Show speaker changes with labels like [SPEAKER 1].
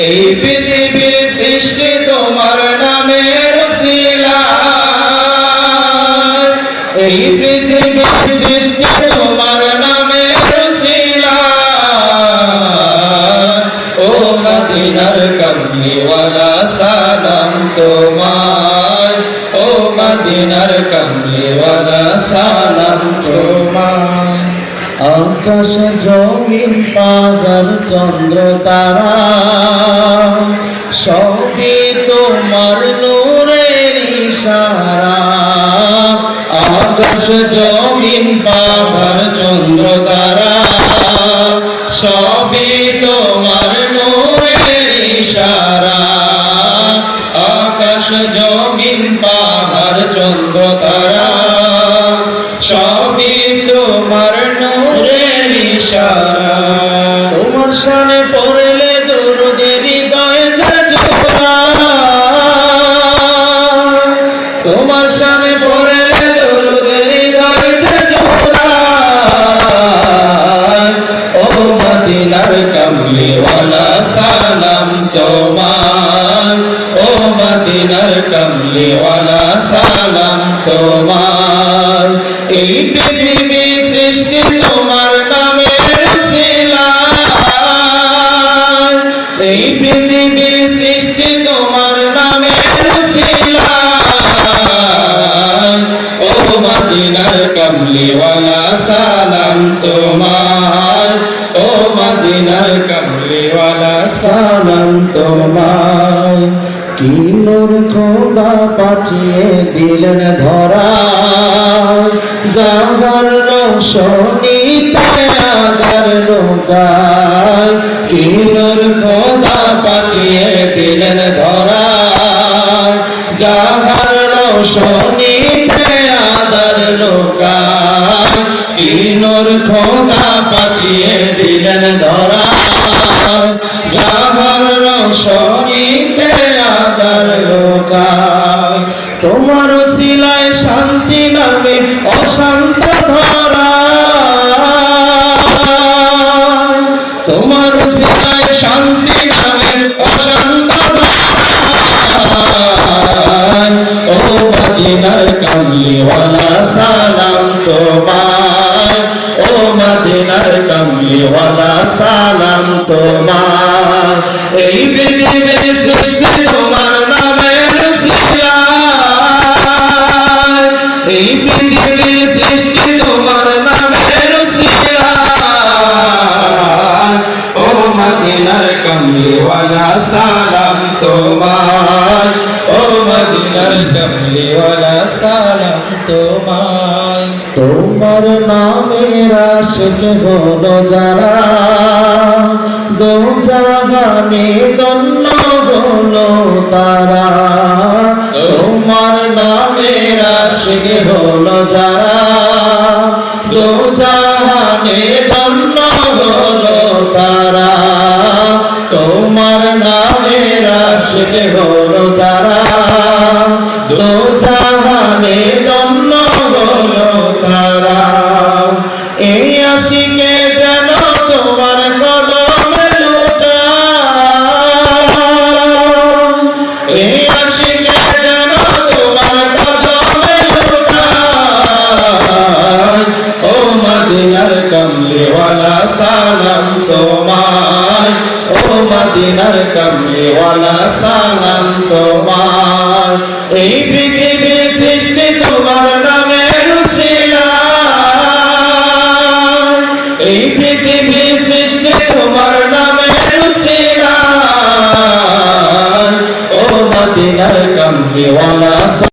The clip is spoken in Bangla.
[SPEAKER 1] এই পৃথিবীর সৃষ্টি তোমার শিলা এই পৃথিবীর সৃষ্টি তোমার শিলা ও মদিনার কমলিওয়ালা, সালাম তোমার ও মদিনার কমলিওয়ালা, সালাম তোমার আকাশ জমিন পাগল চন্দ্র, তারা। সবই তোমার নূরের ইশারা। আকাশ জমিন পাগল চন্দ্র, তারা। সবই তোমার নূরের ইশারা। আকাশ জমিন পাহাড় চন্দ্র সামনে পড়লে দরুদের হৃদয় জোড়া ও মদিনার কমলিওয়ালা সালাম তোমার ও মদিনার কমলিওয়ালা সালাম তোমার এই পৃথিবী সৃষ্টি মদিনার কমলিওয়ালা সালাম তোমার কি নূর খোদা পাঠিয়ে দিলেন ধরা রোশনীতে আগার লোকায় কি নূর খোদা পাঠিয়ে দিলেন ধরা যাহার রোশনীতে আদার কি নূর খোদা পাঠিয়ে দিলেন ধরা তোমার শিলায় শান্তি নামে অশান্ত ধরা। তোমার শিলায় শান্তি নামে অশান্ত। ও মদিনার কমলিওয়ালা, সালাম তোমার। ও মদিনার কমলিওয়ালা, সালাম তোমার। এই পৃথিবীর সালাম তোমার। ও মদিনার কমলিওয়ালা সালাম তোমার। তোমার নামের আশিক হলো যারা। দো জাহানে দন্ন সোনার কামলিওয়ালা সালাম তোমার। এই পৃথিবীর সৃষ্টি তোমার নামে এই পৃথিবীর সৃষ্টি তোমার নামে ও মদিনার কামলিওয়ালা